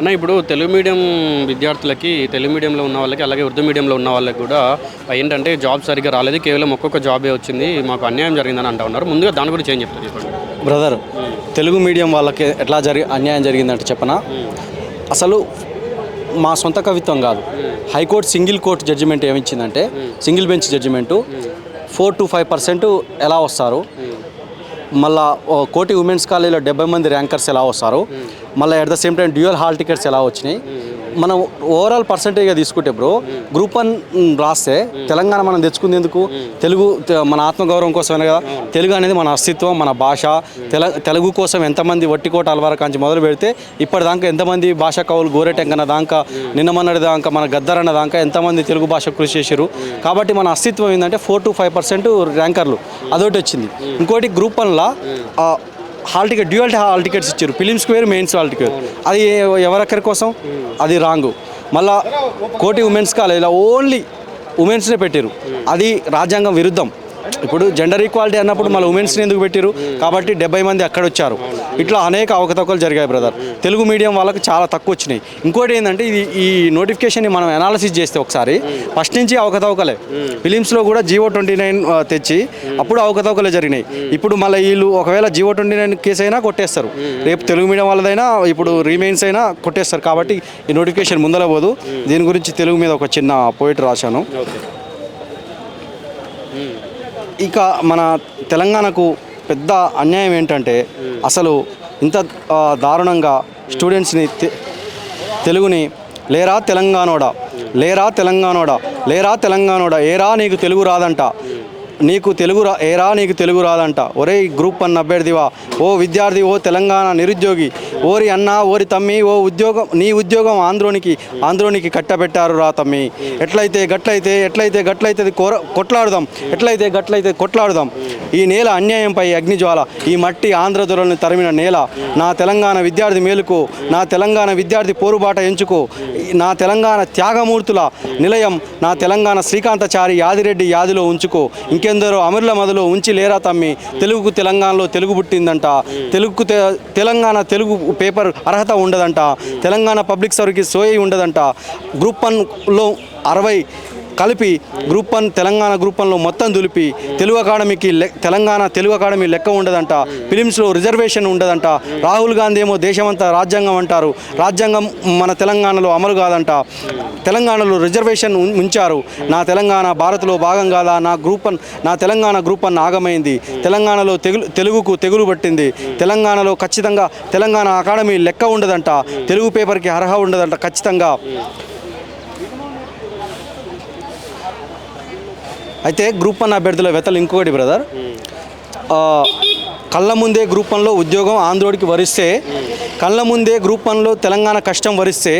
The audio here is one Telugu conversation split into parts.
అన్న ఇప్పుడు తెలుగు మీడియం విద్యార్థులకి తెలుగు మీడియంలో ఉన్న వాళ్ళకి అలాగే ఉర్దూ మీడియంలో ఉన్న వాళ్ళకి కూడా ఏంటంటే జాబ్ సరిగ్గా రాలేదు. కేవలం ఒక్కొక్క జాబే వచ్చింది. మాకు అన్యాయం జరిగిందని అంటా ఉన్నారు. ముందుగా దాని గురించి ఏం చెప్తారు చెప్పండి. బ్రదర్ తెలుగు మీడియం వాళ్ళకి ఎట్లా జరిగి అన్యాయం జరిగిందంటే చెప్పనా? అసలు మా సొంత కవిత్వం కాదు. High court single court judgment ఏమిచ్చిందంటే single bench judgment four to five percent ఎలా వస్తారు? మళ్ళా కోటి ఉమెన్స్ కాలేజీలో డెబ్బై మంది ర్యాంకర్స్ ఎలా వస్తారు? మళ్ళీ at the same time dual hall tickets ఎలా వచ్చినాయి? మనం ఓవరాల్ పర్సంటేజ్గా తీసుకుంటే బ్రో గ్రూప్ వన్ రాస్తే తెలంగాణ మనం తెచ్చుకుంది ఎందుకు? తెలుగు మన ఆత్మగౌరవం కోసమే కదా? తెలుగు అనేది మన అస్తిత్వం మన భాష. తెల తెలుగు కోసం ఎంతమంది వట్టికోట అలవార కాంచి మొదలు పెడితే ఇప్పటిదాకా ఎంతమంది భాషా కవులు గోరెటెంకన్న దాకా నిన్న మొన్నటి దాకా మన గద్దరన్న దాకా ఎంతమంది తెలుగు భాష కృషి చేశారు కాబట్టి మన అస్తిత్వం ఏంటంటే ఫోర్ టు ఫైవ్ పర్సెంట్ ర్యాంకర్లు. అదొకటి వచ్చింది. ఇంకోటి గ్రూప్ వన్లో hall ticket dual hall tickets ఇచ్చారు. ఫిలిం స్క్వేర్ మెయిన్స్ హాల్ టికెట్. అది ఎవరెక్కరి కోసం? అది రాంగు. మళ్ళా కోటి ఉమెన్స్ కాలేజీలో ఓన్లీ ఉమెన్స్నే పెట్టారు అది రాజ్యాంగం విరుద్ధం. ఇప్పుడు జెండర్ ఈక్వాలిటీ అన్నప్పుడు మళ్ళీ ఉమెన్స్ని ఎందుకు పెట్టారు కాబట్టి డెబ్బై మంది అక్కడ వచ్చారు. ఇట్లా అనేక అవకతవకలు జరిగాయి బ్రదర్ తెలుగు మీడియం వాళ్ళకి చాలా తక్కువ వచ్చినాయి. ఇంకోటి ఏంటంటే ఇది ఈ నోటిఫికేషన్ని మనం అనాలిసిస్ చేస్తే ఒకసారి ఫస్ట్ నుంచి అవకతవకలే. ఫిలిమ్స్లో కూడా జియో ట్వంటీ నైన్ తెచ్చి అప్పుడు అవకతవకలే జరిగినాయి. ఇప్పుడు మళ్ళీ వీళ్ళు ఒకవేళ జియో ట్వంటీ నైన్ కేసు అయినా కొట్టేస్తారు. రేపు తెలుగు మీడియం వాళ్ళదైనా ఇప్పుడు రీమైన్స్ అయినా కొట్టేస్తారు. కాబట్టి ఈ నోటిఫికేషన్ ముందర పోదు. దీని గురించి తెలుగు మీద ఒక చిన్న పోయిట్ రాశాను. ఇక మన తెలంగాణకు పెద్ద అన్యాయం ఏంటంటే అసలు ఇంత దారుణంగా స్టూడెంట్స్ని తెలుగుని లేరా తెలంగాణోడా? లేరా తెలంగాణోడా? లేరా తెలంగాణోడా? ఏరా నీకు తెలుగు రాదంట? నీకు తెలుగు రా ఏరా నీకు తెలుగు రాదంట. ఒరే గ్రూప్ అన్న అభ్యర్థివా. ఓ విద్యార్థి ఓ తెలంగాణ నిరుద్యోగి. ఓరి అన్న ఓరి తమ్మి ఓ ఉద్యోగం నీ ఉద్యోగం ఆంధ్రోనికి ఆంధ్రోనికి కట్టబెట్టారు రా తమ్మి. ఎట్లయితే గట్లయితే ఎట్లయితే గట్లయితే కోర కొట్లాడుదాం. ఎట్లయితే గట్లయితే కొట్లాడుదాం. ఈ నేల అన్యాయంపై అగ్నిజ్వాల. ఈ మట్టి ఆంధ్ర తరిమిన నేల. నా తెలంగాణ విద్యార్థి మేలుకో. నా తెలంగాణ విద్యార్థి పోరుబాట ఎంచుకో. నా తెలంగాణ త్యాగమూర్తుల నిలయం. నా తెలంగాణ శ్రీకాంతచారి యాదిరెడ్డి యాదిలో ఉంచుకో. ఇంకే ఇంకెందరో అమరుల మొదలు ఉంచి లేరా తమ్మి? తెలుగుకు తెలంగాణలో తెలుగు పుట్టిందంట. తెలుగుకు తె- తెలంగాణ తెలుగు పేపర్ అర్హత ఉండదంట. తెలంగాణ పబ్లిక్ సర్వీస్ సోయి ఉండదంట. గ్రూప్ వన్లో అరవై కలిపి గ్రూప్ వన్ తెలంగాణ గ్రూప్ వన్లో మొత్తం దులిపి తెలుగు అకాడమీకి లె- తెలంగాణ తెలుగు అకాడమీ లెక్క ఉండదంట. ఫిలిమ్స్లో రిజర్వేషన్ ఉండదంట. రాహుల్ గాంధీ ఏమో దేశమంతా రాజ్యాంగం అంటారు. రాజ్యాంగం మన తెలంగాణలో అమలు కాదంట. తెలంగాణలో రిజర్వేషన్ ఉంచారు. నా తెలంగాణ భారత్లో భాగం కాదా? నా గ్రూప్ వన్ నా తెలంగాణ గ్రూప్ వన్ ఆగమైంది. తెలంగాణలో తెగులు తెలుగుకు తెగులు పట్టింది. తెలంగాణలో ఖచ్చితంగా తెలంగాణ అకాడమీ లెక్క ఉండదంట. తెలుగు పేపర్కి అర్హత ఉండదంట ఖచ్చితంగా. అయితే గ్రూప్ వన్ అభ్యర్థుల వెతలు ఇంకొకటి బ్రదర్. కళ్ళ ముందే గ్రూప్ వన్లో ఉద్యోగం ఆంధ్రోడికి వరిస్తే కళ్ళ ముందే గ్రూప్ వన్లో తెలంగాణ కష్టం వరిస్తే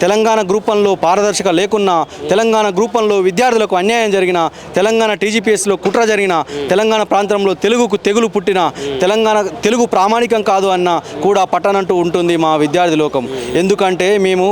తెలంగాణ గ్రూప్ వన్లో పారదర్శక లేకున్నా తెలంగాణ గ్రూప్ వన్లో విద్యార్థులకు అన్యాయం జరిగిన తెలంగాణ టీజీపీఎస్లో కుట్ర జరిగిన తెలంగాణ ప్రాంతంలో తెలుగుకు తెగులు పుట్టిన తెలంగాణ తెలుగు ప్రామాణికం కాదు అన్న కూడా పట్టనంటూ ఉంటుంది మా విద్యార్థి లోకం. ఎందుకంటే మేము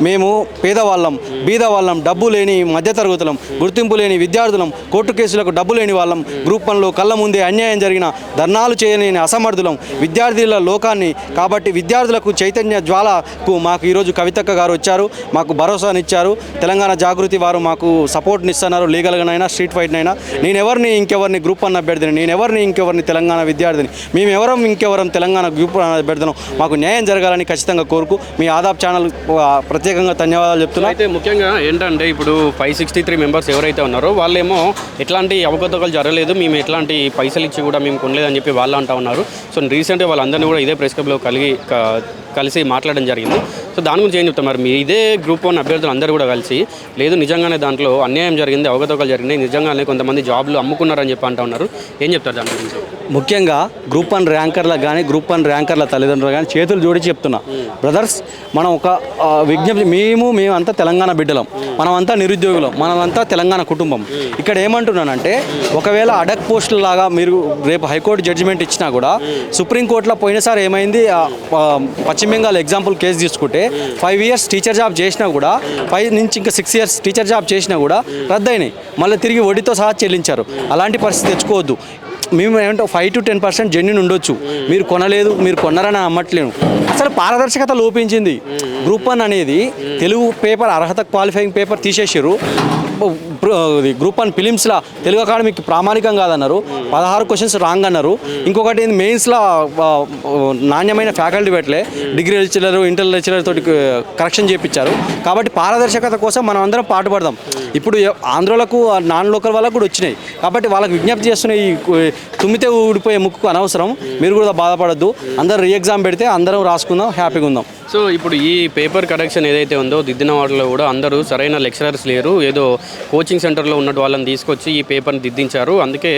మేము పేదవాళ్ళం బీదవాళ్ళం డబ్బు లేని మధ్యతరగతులం గుర్తింపు లేని విద్యార్థులం కోర్టు కేసులకు డబ్బు లేని వాళ్ళం గ్రూప్ వన్లో కళ్ళ ముందే అన్యాయం జరిగిన ధర్నాలు చేయలేని అసమర్థులం విద్యార్థుల లోకాన్ని కాబట్టి విద్యార్థులకు చైతన్య జ్వాలకు మాకు ఈరోజు కవితక్క గారు వచ్చారు మాకు భరోసానిచ్చారు. తెలంగాణ జాగృతి వారు మాకు సపోర్ట్ని ఇస్తున్నారు లీగల్గానైనా స్ట్రీట్ ఫైట్నైనా నేను ఎవరిని ఇంకెవరిని గ్రూప్ అన్న అభ్యర్థిని నేను ఎవరిని ఇంకెవరిని తెలంగాణ విద్యార్థిని మేము ఎవరం ఇంకెవరం తెలంగాణ గ్రూప్ అన్న అభ్యర్థినం మాకు న్యాయం జరగాలని ఖచ్చితంగా కోరుకు మీ ఆదాబ్ ఛానల్ ప్రత్యేకంగా ధన్యవాదాలు చెప్తున్నా. అయితే ముఖ్యంగా ఏంటంటే ఇప్పుడు ఫైవ్ సిక్స్టీ త్రీ మెంబర్స్ ఎవరైతే ఉన్నారో వాళ్ళేమో ఎట్లాంటి అవకతవకలు జరగలేదు మేము ఎట్లాంటి పైసలు ఇచ్చి కూడా మేము కొనలేదని చెప్పి వాళ్ళు అంటా ఉన్నారు. సో రీసెంట్గా వాళ్ళందరినీ కూడా ఇదే ప్రెస్ క్లబ్లో కలిగి కలిసి మాట్లాడడం జరిగింది. సో దాని గురించి ఏం చెప్తాం మరి మీ ఇదే గ్రూప్ వన్ అభ్యర్థులు అందరూ కూడా కలిసి లేదు నిజంగానే దాంట్లో అన్యాయం జరిగింది అవగతవకలు జరిగినాయి నిజంగానే కొంతమంది జాబ్లు అమ్ముకున్నారని చెప్పి అంటా ఉన్నారు. ఏం చెప్తారు దాని గురించి? ముఖ్యంగా గ్రూప్ వన్ ర్యాంకర్లకు కానీ గ్రూప్ వన్ ర్యాంకర్ల తల్లిదండ్రులు కానీ చేతులు జోడించి చెప్తున్నా. బ్రదర్స్ మనం ఒక విజ్ఞప్తి మేము మేమంతా తెలంగాణ బిడ్డలం. మనమంతా నిరుద్యోగులం. మనమంతా తెలంగాణ కుటుంబం. ఇక్కడ ఏమంటున్నానంటే ఒకవేళ అడక్ పోస్టుల లాగా మీరు రేపు హైకోర్టు జడ్జిమెంట్ ఇచ్చినా కూడా సుప్రీంకోర్టులో పోయినసారి ఏమైంది పశ్చిమ బెంగాల్ ఎగ్జాంపుల్ కేసు తీసుకుంటే ఫైవ్ ఇయర్స్ టీచర్ జాబ్ చేసినా కూడా ఫైవ్ నుంచి ఇంకా సిక్స్ ఇయర్స్ టీచర్ జాబ్ చేసినా కూడా రద్దయినాయి. మళ్ళీ తిరిగి వడ్డీతో సహా చెల్లించారు. అలాంటి పరిస్థితి తెచ్చుకోవద్దు. మేము ఏమంటే five to ten percent genuine ఉండొచ్చు. మీరు కొనలేదు మీరు కొన్నారని అమ్మట్లేను అసలు పారదర్శకత లోపించింది. గ్రూప్ వన్ అనేది తెలుగు పేపర్ అర్హత క్వాలిఫైయింగ్ పేపర్ తీసేసారు గ్రూప్ వన్ ఫిలిమ్స్లో తెలుగు అకాడమీకి ప్రామాణికం కాదన్నారు. పదహారు క్వశ్చన్స్ రాంగ్ అన్నారు. ఇంకొకటి ఏంది మెయిన్స్లో నాణ్యమైన ఫ్యాకల్టీ పెట్టలే. డిగ్రీ లెక్చరర్ ఇంటర్ లెక్చరర్ తోటి కరెక్షన్ చేయించారు కాబట్టి పారదర్శకత కోసం మనం అందరం పాటుపడదాం. ఇప్పుడు ఎ- నాన్ లోకల్ వాళ్ళకు కూడా వచ్చినాయి. కాబట్టి వాళ్ళకి విజ్ఞప్తి చేస్తున్న ఈ తుమ్మితే ఊడిపోయే ముక్కు అనవసరం. మీరు కూడా బాధపడద్దు. అందరూ రీ ఎగ్జామ్ పెడితే అందరం రాసుకుందాం హ్యాపీగా ఉందాం. సో ఇప్పుడు ఈ పేపర్ కరెక్షన్ ఏదైతే ఉందో దిద్దిన వాటిలో కూడా అందరూ సరైన లెక్చరర్స్ లేరు. ఏదో కోచింగ్ సెంటర్లో ఉన్న వాళ్ళని తీసుకొచ్చి ఈ పేపర్ని దిద్దించారు. అందుకే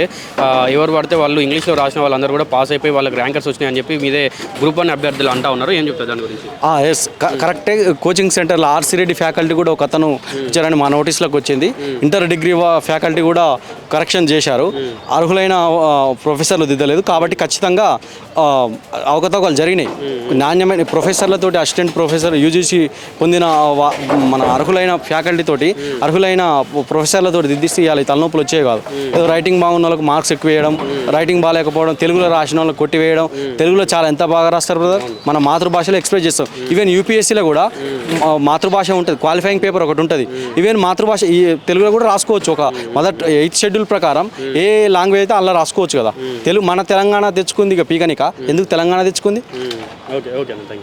ఎవరు పడితే వాళ్ళు ఇంగ్లీష్లో రాసిన వాళ్ళందరూ కూడా పాస్ అయిపోయి వాళ్ళకి ర్యాంకర్స్ వచ్చినాయి అని చెప్పి మీదే గ్రూప్ వన్ అభ్యర్థులు అంటా ఉన్నారు. ఏం చెప్తారు దాని గురించి? ఎస్ కరెక్టే కోచింగ్ సెంటర్లో ఆర్సీ రెడ్డి ఫ్యాకల్టీ కూడా ఒక అతను ఇచ్చారని మా నోటీస్లోకి వచ్చింది. ఇంటర్ డిగ్రీ ఫ్యాకల్టీ కూడా కరెక్షన్ చేశారు. అర్హులైన ప్రొఫెసర్లు దిద్దలేదు. కాబట్టి ఖచ్చితంగా అవకతవకలు జరిగినాయి. నాణ్యమైన ప్రొఫెసర్లతో అసిస్టెంట్ ప్రొఫెసర్ యూజీసీ పొందిన వా- మన అర్హులైన ఫ్యాకల్టీ తోటి అర్హులైన ప్రొఫెసర్లతో దిద్దిస్తే ఇవాళ తలనొప్పులు వచ్చేవి కాదు. ఏదో రైటింగ్ బాగున్న వాళ్ళకి మార్క్స్ ఎక్కువ వేయడం రైటింగ్ బాగాలేకపోవడం తెలుగులో రాసిన వాళ్ళకి కొట్టివేయడం తెలుగులో చాలా ఎంత బాగా రాస్తారు బ్రదర్? మన మాతృభాషలో ఎక్స్ప్రెస్ చేస్తాం. ఈవెన్ యూపీఎస్సీలో కూడా మాతృభాష ఉంటుంది క్వాలిఫైయింగ్ పేపర్ ఒకటి ఉంటుంది. ఈవెన్ మాతృభాష ఈ తెలుగులో కూడా రాసుకోవచ్చు ఒక మొదట ఎయిత్ షెడ్యూల్ ప్రకారం ఏ లాంగ్వేజ్ అయితే అలా రాసుకోవచ్చు కదా. తెలుగు మన తెలంగాణ తెచ్చుకుంది ఇక పీకనిక. ఎందుకు తెలంగాణ తెచ్చుకుంది? Okay okay thank you